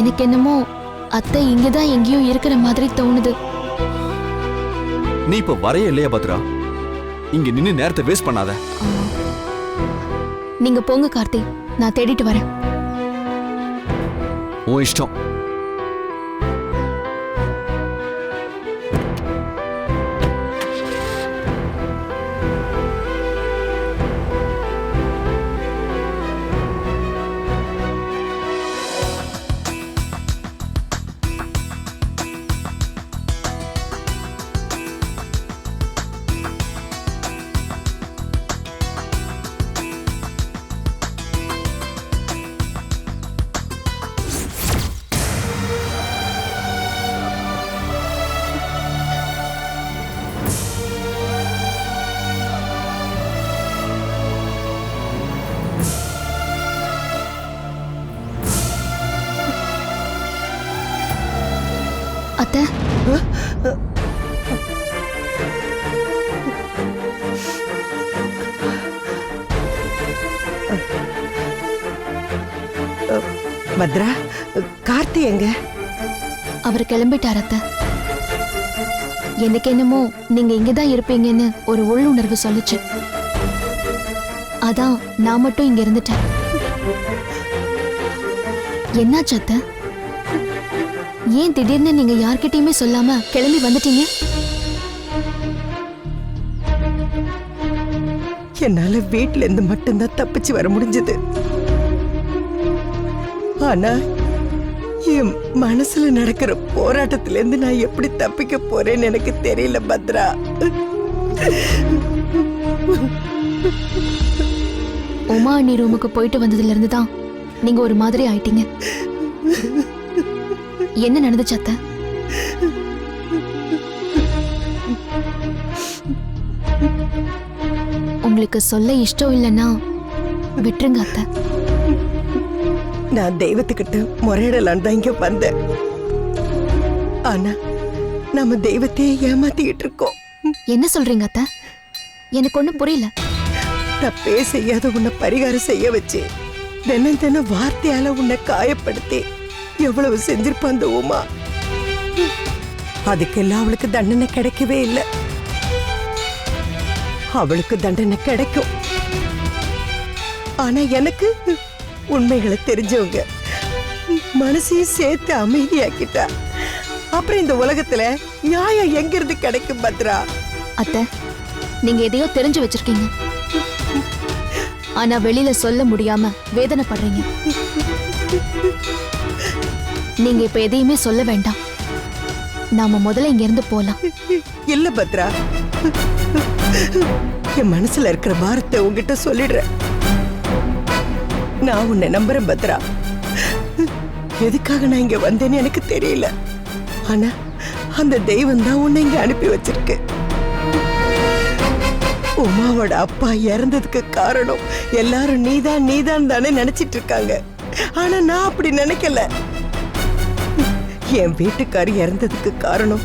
எனக்கு என்னமோ அத்தை இங்கதான் எங்கேயோ இருக்கிற மாதிரி தோணுது. நீ இப்ப வரையே இல்லையா பத்ரா? இங்க நின்னு நேரத்தை வேஸ்ட் பண்ணாத. நீங்க போங்க கார்த்தி நான் தேடிட்டு வரேன். உன் இஷ்டம். பத்ரா கார்த்தி எங்க? அவர் கிளம்பிட்டார் அத்தை. எனக்கு என்னமோ நீங்க இங்கதான் இருப்பீங்கன்னு ஒரு உள்ளுணர்வு சொல்லுச்சு. அதான் நான் மட்டும் இங்க இருந்துட்டேன். என்னாச்சு அத்தை? ஏன் திடீர்னு நீங்க யார்கிட்டயுமே சொல்லாம கிளம்பி வந்துட்டீங்க? என்னால வீட்ல இருந்து மட்டும்தான் தப்பிச்சு வர முடிஞ்சது. ஆனா என் மனசுல நடக்கிற போராட்டத்துல இருந்து நான் எப்படி தப்பிக்க போறேன்னு எனக்கு தெரியல பத்ரா. உமா அண்ணி ரூமுக்கு போயிட்டு வந்ததுல இருந்து தான் நீங்க ஒரு மாதிரி ஆயிட்டீங்க. என்ன நடந்துச்சு அத்தை? உங்களுக்கு சொல்ல இஷ்டம் இல்லைன்னா விட்டுருங்க அத்தை. நான் தெய்வத்துக்கிட்ட முறையிடலான்னு தான் இங்க வந்தேன். ஆனா நம்ம தெய்வத்தையே ஏமாத்திக்கிட்டு இருக்கோம். என்ன சொல்றீங்க அத்தை? எனக்கு ஒண்ணும் புரியல. தப்பே செய்யாத உன்னை பரிகாரம் செய்ய வச்சு தினம் தினம் வார்த்தையால உன்னை காயப்படுத்தி எவ்வளவு செஞ்சிருப்பா அந்த உமா? அதுக்கெல்லாம் அவளுக்கு தண்டனை கிடைக்கவே இல்லை. அவளுக்கு தண்டனை கிடைக்கும். ஆனா எனக்கு உண்மைகளை தெரிஞ்சவங்க. மனசையும் சேர்த்து அமைதியாக்கிட்டா. அப்புறம் இந்த உலகத்துல நியாயம் எங்கிருந்து கிடைக்கும் பத்ரா? அத்தை நீங்க எதையோ தெரிஞ்சு வச்சிருக்கீங்க. ஆனா வெளியில சொல்ல முடியாம வேதனைப்படுறீங்க. நீங்க இப்ப எதையுமே சொல்ல வேண்டாம். நாம முதல்ல இங்க இருந்து போலாம். இல்ல பத்ரா. என் மனசுல இருக்கிற பாரத்தை உன்கிட்ட சொல்லிடுறேன். நான் உன்னை நம்புறேன் பத்ரா. எதுக்காக நான் இங்க வந்தேன்னு எனக்கு தெரியல. ஆனா அந்த தெய்வம் தான் உன்னை இங்க அனுப்பி வச்சிருக்கு. உமாவோட அப்பா இறந்ததுக்கு காரணம் எல்லாரும் நீதான் நீதான் தானே நினைச்சிட்டு இருக்காங்க. ஆனா நான் அப்படி நினைக்கல. என் வீட்டுக்காரி இறந்ததுக்கு காரணம்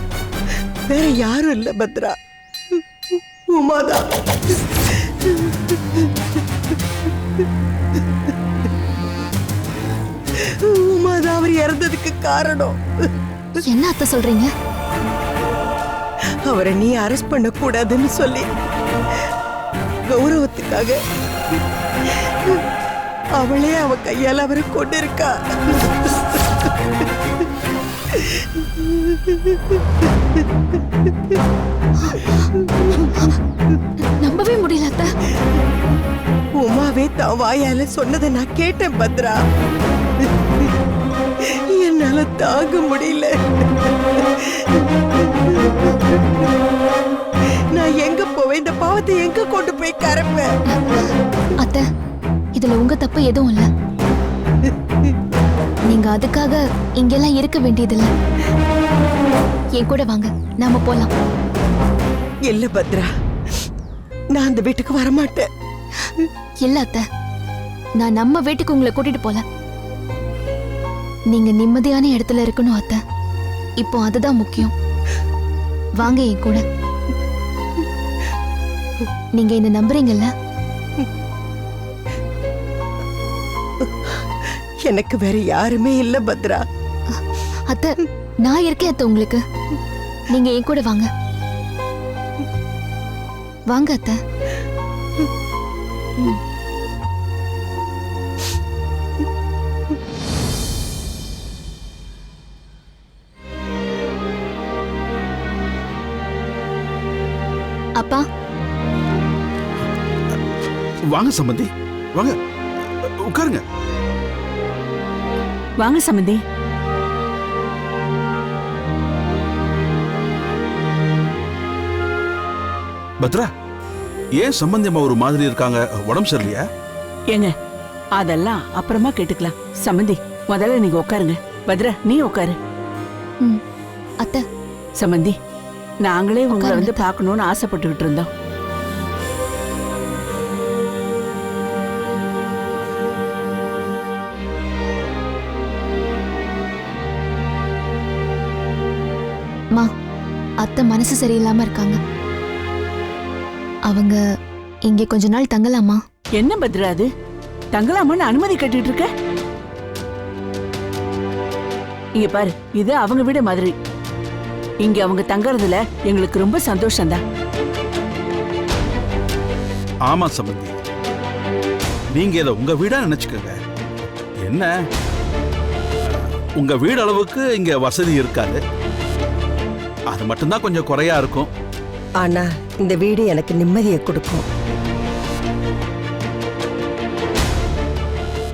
வேற யாரும் இல்ல பத்ரா. உமாதான். உமாதான் அவர் இறந்ததுக்கு காரணம். என்ன அத்தை சொல்றீங்க? அவரை நீ அரெஸ்ட் பண்ண கூடாதுன்னு சொல்லி கௌரவத்துக்காக அவளே அவ கையால அவரை கொண்டு இருக்கா நம்பவே முடியல அத்தை. உமாவே தான் வாயால சொன்னதை நான் கேட்டேன் பத்ரா. என்னால தாங்க முடியல. நான் எங்க போவேன்? இந்த பாவத்தை எங்க கொண்டு போய் கரைப்பேன்? அத்தை இதுல உங்க தப்பு எதுவும் இல்ல. நீங்க அதுக்காக இங்கெல்லாம் இருக்க வேண்டியதில்ல. என் கூட வாங்க நாம போலாம். இல்ல பத்ரா நான் அந்த வீட்டுக்கு வரமாட்டேன். இல்ல அத்தை நான் நம்ம வீட்டுக்கு உங்களை கூட்டிட்டு போல. நீங்க நிம்மதியான இடத்துல இருக்கணும் அத்தை. இப்போ அதுதான் முக்கியம். வாங்க என் கூட. நீங்க என்ன நம்புறீங்கல்ல? எனக்கு வேற யாருமே இல்ல பத்ரா. அத்தை நான் இருக்கேன் அத்தை உங்களுக்கு. நீங்க என் கூட வாங்க. வாங்க அத்தை. அப்பா. வாங்க சம்பந்தி. வாங்க. உட்காருங்க. வாங்க சம்மந்தி பத்ரா ஏன் சம்பந்தி அம்மா ஒரு மாதிரி இருக்காங்க? உடம்பு சரியில்லையா? ஏங்க அதெல்லாம் அப்புறமா கேட்டுக்கலாம். சம்மந்தி முதல்ல நீங்க உட்காருங்க. பத்ரா நீ உட்காரு. ம் அத்தை. சம்மந்தி நாங்களே உங்களை வந்து பார்க்கணும்னு ஆசைப்பட்டுக்கிட்டு இருந்தோம். மா அத்தை மனசு சரியில்லாம இருக்காங்க. அவங்க இங்கே கொஞ்ச நாள் தங்கலாமா? என்ன பத்ரா அது? தங்கலாமான்னு அனுமதி கட்டிட்டு இருக்க? இங்க பாரு இது அவங்க வீடு மாதிரி. இங்க அவங்க தங்கறதுல எங்களுக்கு ரொம்ப சந்தோஷம்தான். ஆமா சம்பந்தி. நீங்க இதை உங்க வீடா நினைச்சுக்கோங்க. என்ன? உங்க வீடு அளவுக்கு இங்க வசதி இருக்காது. அது மட்டும்தான் கொஞ்சம் குறையா இருக்கும். ஆனா இந்த வீடு எனக்கு நிம்மதியை கொடுக்கும்.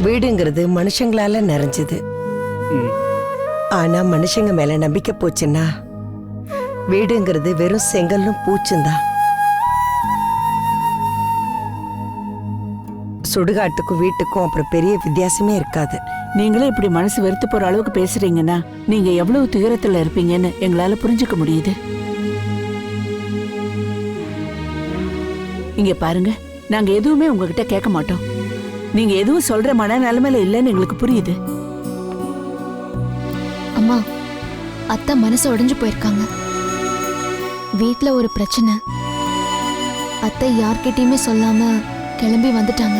வீடுங்கிறது மனுஷங்களால நிறைஞ்சது. ம். ஆனா மனுஷங்க மேல நம்பிக்கை போச்சுன்னா வீடுங்கிறது வெறும் செங்கல்லும் பூச்சுந்தான் சுடுகாட்டுக்கும் வீட்டுக்கும் அப்புறம் பெரிய வித்தியாசமே இருக்காது. நீங்களே இப்படி மனசு வெறுத்து போற அளவுக்கு பேசுறீங்கன்னா நீங்க எவ்வளவு துயரத்துல இருப்பீங்கன்னு எங்களால புரிஞ்சுக்க முடியுது. இங்க பாருங்க நாங்க எதுவுமே உங்ககிட்ட கேட்க மாட்டோம். நீங்க எதுவும் சொல்ற மன நிலைமையில இல்லைன்னு எங்களுக்கு புரியுது. அம்மா அத்தை மனசு உடைஞ்சு போயிருக்காங்க. வீட்ல ஒரு பிரச்சனை. அத்தை யார்கிட்டயுமே சொல்லாம கிளம்பி வந்துட்டாங்க.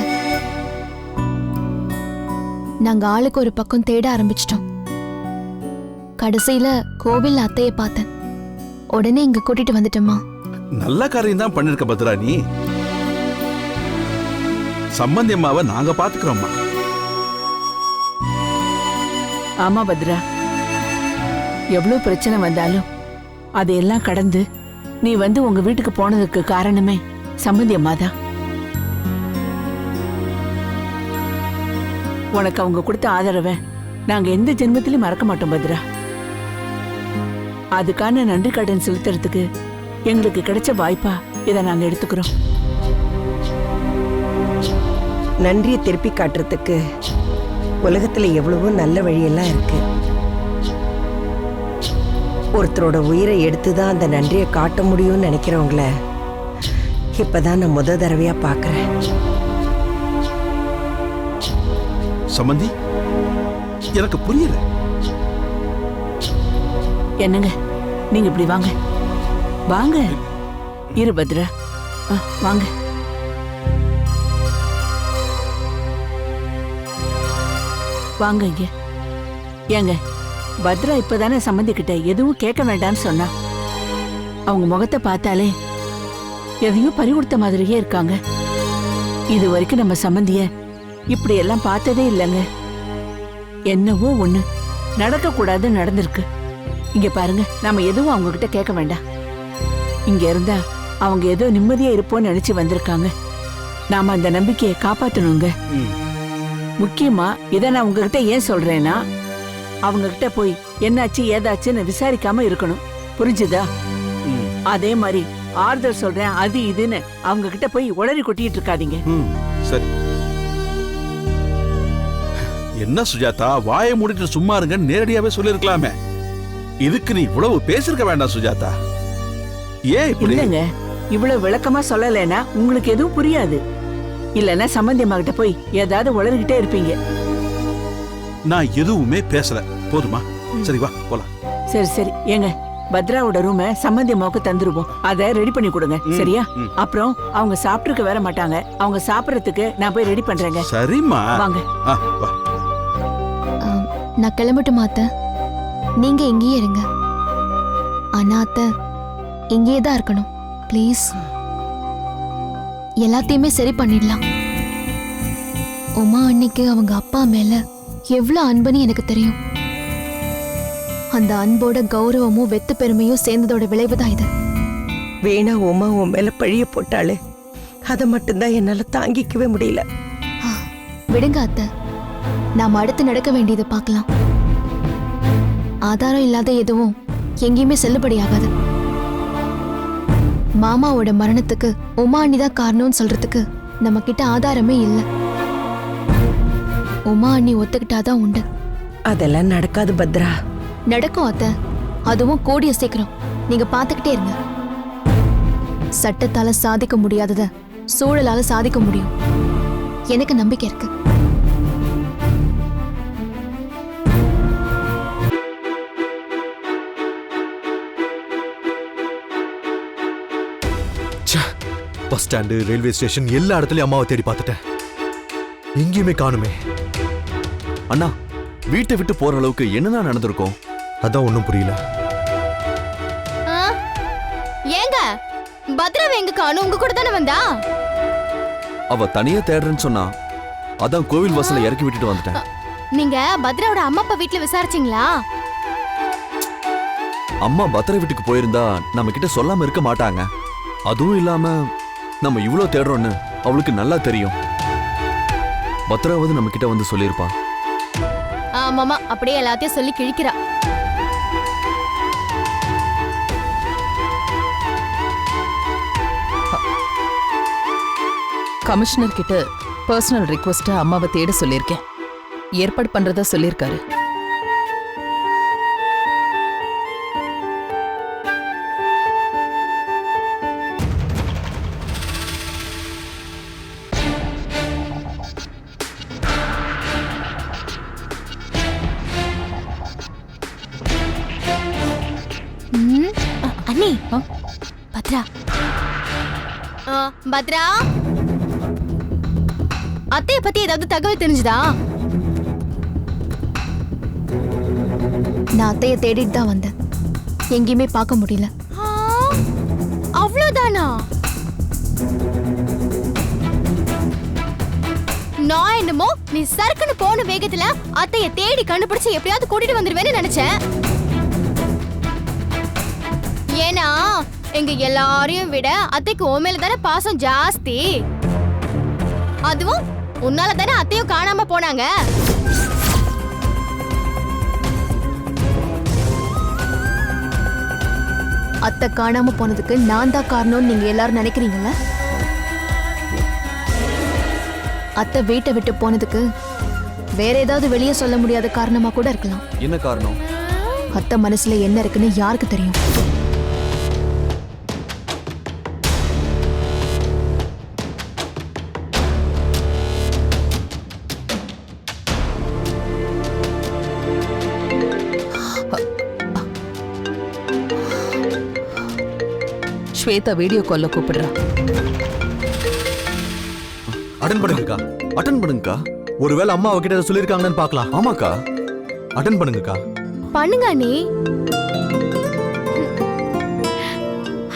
நாங்க ஆளுக்கு ஒரு பக்கம் தேட ஆரம்பிச்சிட்டோம். கடைசியில கோவில்ல அத்தைய பார்த்தேன். உடனே இங்க கூட்டிட்டு வந்துட்டோமா நல்ல காரியம் தான் பண்ணிருக்க பத்ரா நீ. சம்பந்தி அம்மாவை நாங்க பாத்துக்கிறோம்மா. ஆமா பத்ரா. எவ்வளவு பிரச்சனை வந்தாலும் அதையெல்லாம் கடந்து நீ வந்து உங்க வீட்டுக்கு போனதுக்கு காரணமே சம்பந்தி அம்மா உனக்கு அவங்க கொடுத்த ஆதரவை நாங்க எந்த ஜென்மத்திலையும் மறக்க மாட்டோம் பத்ரா. அதுக்கான நன்றி கடன் செலுத்துறதுக்கு எங்களுக்கு கிடைச்ச வாய்ப்பா இதை நாங்க எடுத்துக்கிறோம். நன்றியை திருப்பி காட்டுறதுக்கு உலகத்துல எவ்வளவோ நல்ல வழியெல்லாம் இருக்கு. ஒருத்தரோட உயிரை எடுத்து தான் அந்த நன்றியை காட்ட முடியும்னு நினைக்கிறவங்கள இப்பதான் நான் முத தடவையா பார்க்கறேன். சம்பந்தி எனக்கு புரியல. என்னங்க? நீங்க இப்படி வாங்க. வாங்க. இரு பத்ரா. வாங்க. வாங்க இங்க. ஏங்க பத்ரா இப்பதானே சம்மந்திக்கிட்ட எதுவும் கேட்க வேண்டாம்னு சொன்னா. அவங்க முகத்தை பார்த்தாலே எதையும் பறி கொடுத்த மாதிரியே இருக்காங்க. இது வரைக்கும் நம்ம சம்மந்திய இப்படி எல்லாம் பார்த்ததே இல்லைங்க. என்னவோ ஒண்ணு நடக்க கூடாது நடந்திருக்கு. இங்க பாருங்க நாம எதுவும் அவங்க கிட்ட கேட்க வேண்டாம். இங்க இருந்தா அவங்க ஏதோ நிம்மதியா இருப்போம்னு நினைச்சு வந்திருக்காங்க. நாம அந்த நம்பிக்கையை காப்பாத்தணுங்க. முக்கியமா இதை நான் உங்ககிட்ட ஏன் சொல்றேன்னா அவங்க கிட்ட போய் என்னாச்சு ஏதாச்சுன்னு விசாரிக்காம இருக்கணும். புரிஞ்சுதா. அதே மாதிரி ஆறுதல் சொல்றேன் அது இதுன்னு அவங்க கிட்ட போய் உளறி கொட்டிட்டு இருக்காதீங்க. சரி. என்ன சுஜாதா வாயை மூடிட்டு சும்மா இருங்க நேரடியாவே சொல்லிருக்கலாமே இதுக்கு நீ இவ்வளவு பேசிருக்க வேண்டாம் சுஜாதா. ஏன் இப்படி? இல்லங்க இவ்வளவு விளக்கமா சொல்லலைன்னா உங்களுக்கு எதுவும் புரியாது. இல்லைன்னா சம்பந்தியம்மா கிட்ட போய் ஏதாவது உளறிக்கிட்டே இருப்பீங்க. நான் எதுவுமே பேசல. போதுமா? சரி வா போலாம். சரி சரி. ஏங்க பத்ராவோட ரூம சம்மந்தி அம்மாவுக்கு தந்துருவோம். அதை ரெடி பண்ணி கொடுங்க. சரியா. அப்புறம் அவங்க சாப்பிட்டுருக்க வேற மாட்டாங்க. அவங்க சாப்பிடறதுக்கு நான் போய் ரெடி பண்றேங்க. சரிம்மா. வாங்க. ஆ, வா. நான் கிளம்பட்டுமா அத்தை நீங்க இங்கேயே இருங்க. ஆனா அத்தை இங்கேயே தான் இருக்கணும். ப்ளீஸ் எல்லாத்தையுமே சரி பண்ணிடலாம். உமா அன்னைக்கு அவங்க அப்பா மேல எவ்வளவு அன்புன்னு எனக்கு தெரியும். அந்த அன்போட கௌரவமும் வெத்து பெருமையும் சேர்ந்ததோட விளைவுதான் இது. வேணா உமா உன் மேல பழிய போட்டாளே. அதை மட்டும்தான் என்னால தாங்கிக்கவே முடியல. விடுங்க அத்தை. நாம அடுத்து நடக்க வேண்டியதை பார்க்கலாம். ஆதாரம் இல்லாத எதுவும் எங்கேயுமே செல்லுபடியாகாது மாமாவோட மரணத்துக்கு உமா அண்ணிதான் காரணம்னு சொல்றதுக்கு நம்ம கிட்ட ஆதாரமே இல்லை. உமா அண்ணி ஒத்துக்கிட்டாதான் உண்டு. அதெல்லாம் நடக்காது பத்ரா. நடக்கும் அத்தை. அதுவும் கூடிய சீக்கிரம். நீங்க பாத்துக்கிட்டே இருங்க. சட்டத்தால சாதிக்க முடியாதத சூழலால சாதிக்க முடியும். எனக்கு நம்பிக்கை இருக்கு. பஸ் ஸ்டாண்டு ரயில்வே ஸ்டேஷன் எல்லா இடத்துலயும் அம்மாவை தேடி பார்த்துட்டேன். எங்கேயுமே காணுமே. அண்ணா வீட்டை விட்டு போற அளவுக்கு என்னதான் நடந்திருக்கும்? அதான் ஒன்றும் புரியல. ஏங்க பத்ராவை எங்க காணும்? உங்க கூட தானே வந்தா? அவ தனியா தேடுறேன்னு சொன்னா அதான் கோவில் வாசல்ல இறக்கி விட்டுட்டு வந்துட்டேன். நீங்க பத்ராவோட அம்மா அப்பா வீட்ல விசாரிச்சீங்களா? அம்மா பத்திர வீட்டுக்கு போயிருந்தா நம்ம கிட்ட சொல்லாம இருக்க மாட்டாங்க. அதுவும் இல்லாம நம்ம இவ்ளோ தேடுறோம்னு அவளுக்கு நல்லா தெரியும். பத்ராவது நம்ம கிட்ட வந்து சொல்லியிருப்பா. ஆமாமா அப்படியே எல்லாத்தையும் சொல்லி கிழிக்கிறா. கமிஷனர் கிட்ட பர்சனல் ரிக்வெஸ்ட்டா அம்மாவை தேட சொல்லியிருக்கேன். ஏற்பாடு பண்றதா சொல்லியிருக்காரு. பத்ரா? அத்தைய பத்தி ஏதாவது தகவல் தெரிஞ்சுதா? நான் அத்தைய தேடிட்டு தான் வந்தேன். எங்கேயுமே பார்க்க முடியல. அவ்வளவுதானா? நான் என்னமோ நீ சறுக்குன்னு போன வேகத்துல அத்தைய தேடி கண்டுபிடிச்சு எப்படியாவது கூட்டிட்டு வந்துருவேன்னு நினைச்சேன். ஏன்னா எங்க எல்லாரையும் விட அத்தைக்கு உன் தானே பாசம் ஜாஸ்தி. அதுவும் உன்னால தானே அத்தையும் காணாம போனாங்க. அத்தை காணாம போனதுக்கு நான் தான் காரணம்னு நீங்க எல்லாரும் நினைக்கிறீங்கல்ல? அத்தை வீட்டை விட்டு போனதுக்கு வேற ஏதாவது வெளியே சொல்ல முடியாத காரணமா கூட இருக்கலாம். என்ன காரணம்? அத்தை மனசுல என்ன இருக்குன்னு யாருக்கு தெரியும்? ஸ்வேதா வீடியோ கால்ல கூப்பிடுறா. அட்டன் பண்ணுங்கக்கா. அட்டன் பண்ணுங்கக்கா. ஒருவேளை அம்மா அவகிட்ட ஏதாவது சொல்லியிருக்காங்கன்னு பார்க்கலாம். ஆமாக்கா. அட்டன் பண்ணுங்கக்கா. பண்ணுங்க அண்ணி.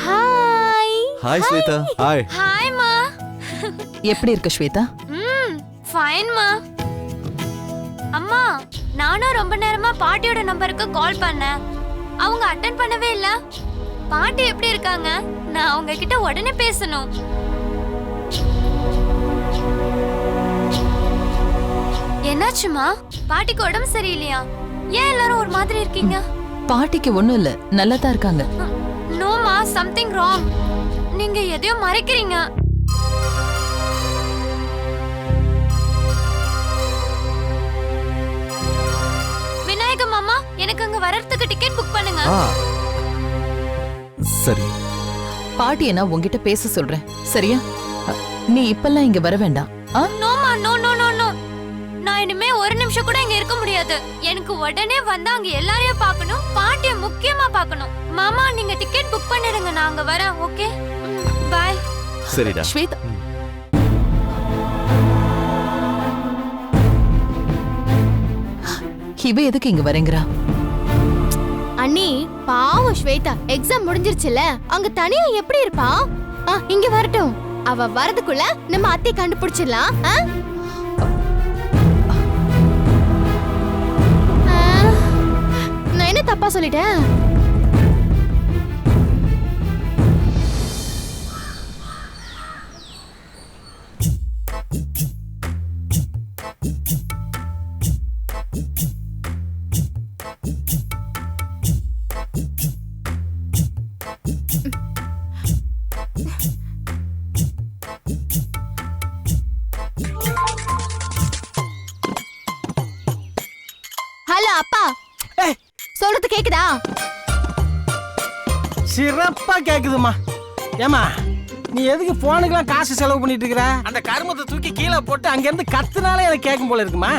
ஹாய் ஹாய் ஸ்வேதா ஹாய் ஹாய்மா எப்படி இருக்க ஸ்வேதா ம் ஃபைன்மா அம்மா நானும் ரொம்ப நேரமா பாட்டியோட நம்பருக்கு கால் பண்ணேன். அவங்க அட்டன் பண்ணவே இல்ல. பாட்டி எப்படி இருக்காங்க? நான் அவங்க கிட்ட உடனே பேசணும். என்னாச்சுமா? பாட்டிக்கு உடம்பு சரியில்லையா? ஏன் எல்லாரும் ஒரு மாதிரி இருக்கீங்க? பாட்டிக்கு ஒண்ணும் இல்ல. நல்லா தான் இருக்காங்க. நோமா சம்திங் ராங் நீங்க எதையோ மறைக்கிறீங்க. விநாயக மாமா எனக்கு அங்க வர்றதுக்கு டிக்கெட் புக் பண்ணுங்க. சரி. பாட்டியை நான் உன்கிட்ட பேச சொல்றேன். சரியா? நீ இப்பெல்லாம் இங்க வர வேண்டாம். ஆ? நோமா நோ நோ நோ நோ நான் இனிமே ஒரு நிமிஷம் கூட இங்க இருக்க முடியாது. எனக்கு உடனே வந்து அங்க எல்லாரையும் பார்க்கணும் பாட்டிய முக்கியமா பார்க்கணும். மாமா நீங்க டிக்கெட் புக் பண்ணிடுங்க நான் அங்க வரேன் ஓகே பாய் சரிடா. ஸ்வேதா. இவ எதுக்கு இங்க வரேங்கிறா? அண்ணி பாவம் ஸ்வேதா எக்ஸாம் முடிஞ்சிருச்சுல. அங்க தனியா எப்படி இருப்பா? ஆ, இங்க வரட்டும். அவ வரதுக்குள்ள நம்ம அத்தை கண்டுபிடிச்சிடலாம். ஆ? ஆ, நான் என்ன தப்பா சொல்லிட்டேன்? சிறப்பா கேக்குதுமா ஏமா நீ எதுக்கு போனுக்கெல்லாம் காசு செலவு பண்ணிட்டு இருக்கிற அந்த கருமத்தை தூக்கி கீழே போட்டு அங்கிருந்து கத்துனாலே எனக்கு கேட்கும் போல இருக்குமா?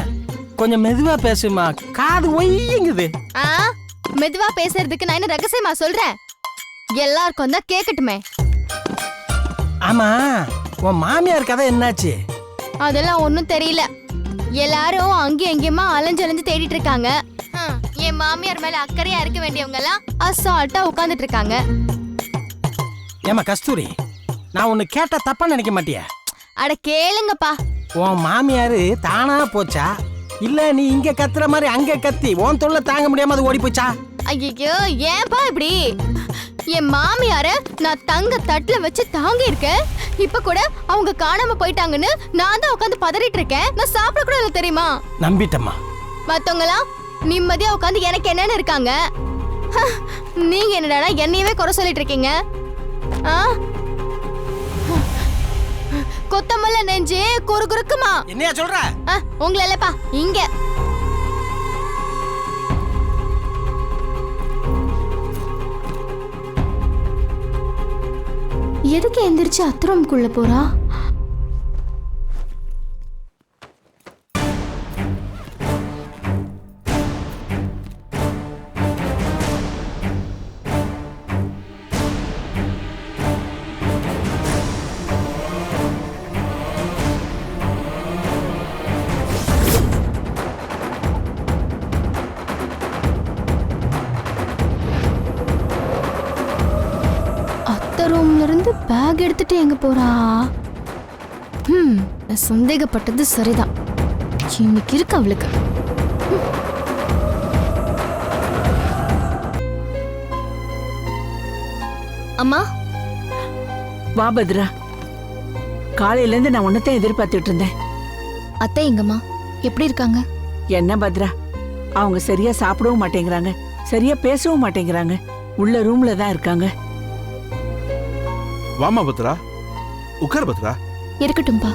கொஞ்சம் மெதுவா பேசுமா காது ஒய்யுங்குது. ஆ மெதுவா பேசுறதுக்கு நான் என்ன ரகசியமா சொல்றேன்? எல்லாருக்கும் தான் கேக்கட்டுமே. ஆமா உன் மாமியார் கதை என்னாச்சு? அதெல்லாம் ஒன்றும் தெரியல. எல்லாரும் அங்கேயும் எங்கேயுமா அலைஞ்சு அலைஞ்சு தேடிட்டு இருக்காங்க ஹம், என் மாமியார் மேல அக்கறையா இருக்க வேண்டியவங்க எல்லாம் அசால்ட்டா உட்கார்ந்துட்டு இருக்காங்க ஏமா கஸ்தூரி நான் உன்னை கேட்டா தப்பா நினைக்க மாட்டியா? அட கேளுங்கப்பா. உன் மாமியார் தானா போச்சா? இல்ல நீ இங்க கத்துற மாதிரி அங்க கத்தி உன் தொல்லை தாங்க முடியாம அது ஓடி போச்சா? ஐயோ ஏன்பா இப்படி? என் மாமியார நான் தங்க தட்டுல வச்சு தாங்கி இருக்கேன் இப்ப கூட அவங்க காணாம போயிட்டாங்கன்னு நான் தான் உட்காந்து பதறிட்டு இருக்கேன். நான் சாப்பிட கூட இல்லை தெரியுமா? நம்பிட்டம்மா. மத்தவங்களாம் நிம்மதியா உட்காந்து எனக்கு என்னன்னு இருக்காங்க. நீங்க என்னடா என்னையவே குறை சொல்லிட்டு இருக்கீங்க? கொத்தமல்ல நெஞ்சு குறு குறுக்குமா? என்னையா சொல்ற? ஆ, உங்களை இல்லப்பா இங்க. எதுக்கு எந்திரிச்சு அத்துறம்குள்ள போறா? இருந்து பேக் எடுத்துட்டு எங்க போறா? ஹம் நான் சந்தேகப்பட்டது சரிதான். இன்னைக்கு இருக்கு அவளுக்கு. அம்மா? வா பத்ரா. காலையில இருந்து நான் உன்னத்தான் எதிர்பார்த்துட்டு இருந்தேன். அத்தை எங்கம்மா? எப்படி இருக்காங்க? என்ன பத்ரா? அவங்க சரியா சாப்பிடவும் மாட்டேங்கிறாங்க. சரியா பேசவும் மாட்டேங்கிறாங்க. உள்ள ரூம்ல தான் இருக்காங்க. வாமா பத்ரா. உட்கார் பத்ரா. இருக்கட்டும்பா.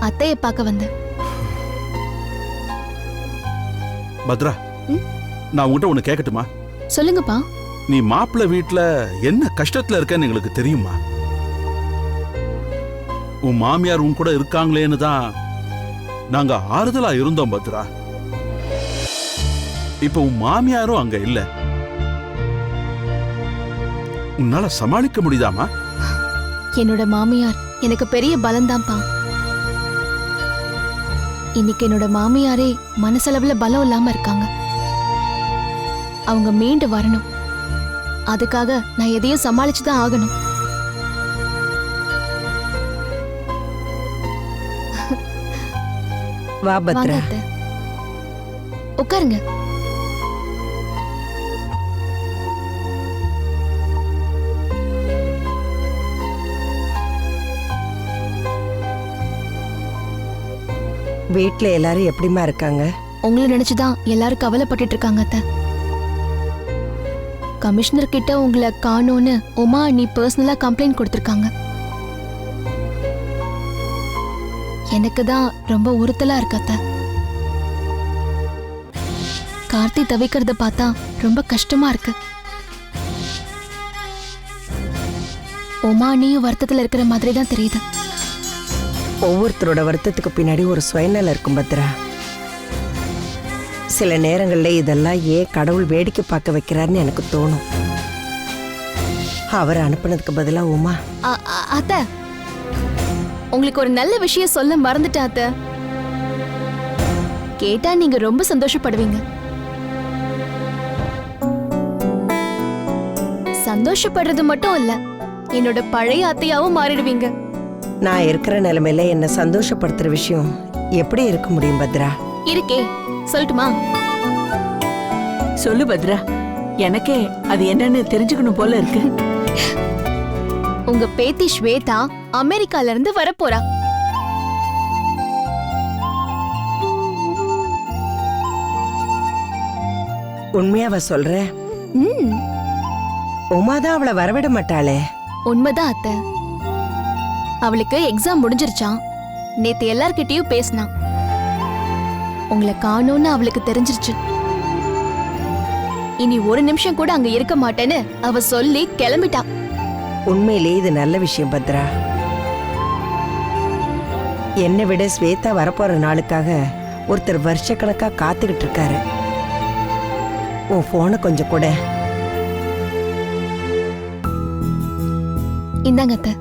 அத்தையை பார்க்க வந்தேன். பத்ரா? நான் உங்ககிட்ட ஒண்ணு கேட்கட்டுமா சொல்லுங்கப்பா. நீ மாப்பிள்ளை வீட்ல என்ன கஷ்டத்துல இருக்கன்னு எங்களுக்கு தெரியுமா? உன் மாமியார் உன் கூட இருக்காங்களேன்னு தான் நாங்க ஆறுதலா இருந்தோம் பத்ரா. இப்ப உன் மாமியாரும் அங்க இல்ல. உன்னால சமாளிக்க முடியுதாமா என்னோட மாமியார் எனக்கு பெரிய பலம்தான்ப்பா இன்னைக்கு என்னோட மாமியாரே மனசளவுல பலம் இல்லாம இருக்காங்க. அவங்க மீண்டு வரணும். அதுக்காக நான் எதையும் சமாளிச்சு தான் ஆகணும். வா பத்ரா. உட்காருங்க. வீட்ல எல்லாரும் எப்படிமா இருக்காங்க? உங்களை நினைச்சுதான் எல்லாரும் கவலைப்பட்டுட்டு இருக்காங்க அத்த. கமிஷனர் கிட்ட உங்களை காணோன்னு உமா நீ பர்சனலா கம்ப்ளைண்ட் கொடுத்திருக்காங்க. எனக்கு தான் ரொம்ப உறுத்தலா இருக்காத்த கார்த்தி தவிக்கிறத பார்த்தா ரொம்ப கஷ்டமா இருக்கு. உமா நீயும் வருத்தத்துல இருக்கிற மாதிரி தான் தெரியுது. ஒவ்வொருத்தரோட வருத்தத்துக்கு பின்னாடி ஒரு சுயநலம் இருக்கும் பத்ரா. சில நேரங்களில் இதெல்லாம் ஏன் கடவுள் வேடிக்கை பார்க்க வைக்கிறாருன்னு எனக்கு தோணும். அவர் அனுப்புனதுக்கு பதிலா உமா. அ- அத்தை. உங்களுக்கு ஒரு நல்ல விஷயம் சொல்ல மறந்துட்டேன் அத்தை. கேட்டா நீங்க ரொம்ப சந்தோஷப்படுவீங்க. சந்தோஷப்படுறது மட்டும் இல்ல என்னோட பழைய அத்தையாவும் மாறிடுவீங்க. நான் இருக்கிற நிலைமையில என்ன சந்தோஷப்படுத்துற விஷயம் எப்படி இருக்க முடியும் பத்ரா? இருக்கே. சொல்லட்டுமா? சொல்லு பத்ரா. எனக்கே அது என்னன்னு தெரிஞ்சுக்கணும் போல இருக்கு. உங்க பேத்தி ஸ்வேதா அமெரிக்கால இருந்து வரப்போறா உண்மையாவ சொல்ற? ம். உமாதான் அவளை வரவிட மாட்டாளே. உண்மைதான் அத்தை. அவளுக்கு எக்ஸாம் முடிஞ்சிருச்சாம். நேத்து எல்லார்கிட்டயும் பேசினா உங்களை காணோம்னு அவளுக்கு தெரிஞ்சிருச்சு. இனி ஒரு நிமிஷம் கூட அங்க இருக்க மாட்டேன்னு அவ சொல்லி கிளம்பிட்டா உண்மையிலே இது நல்ல விஷயம் பத்ரா. என்னை விட ஸ்வேதா வரப்போற நாளுக்காக ஒருத்தர் வருஷக்கணக்கா காத்துக்கிட்டு இருக்காரு. உன் போனை கொஞ்சம் கூட. இந்தாங்க அத்தை.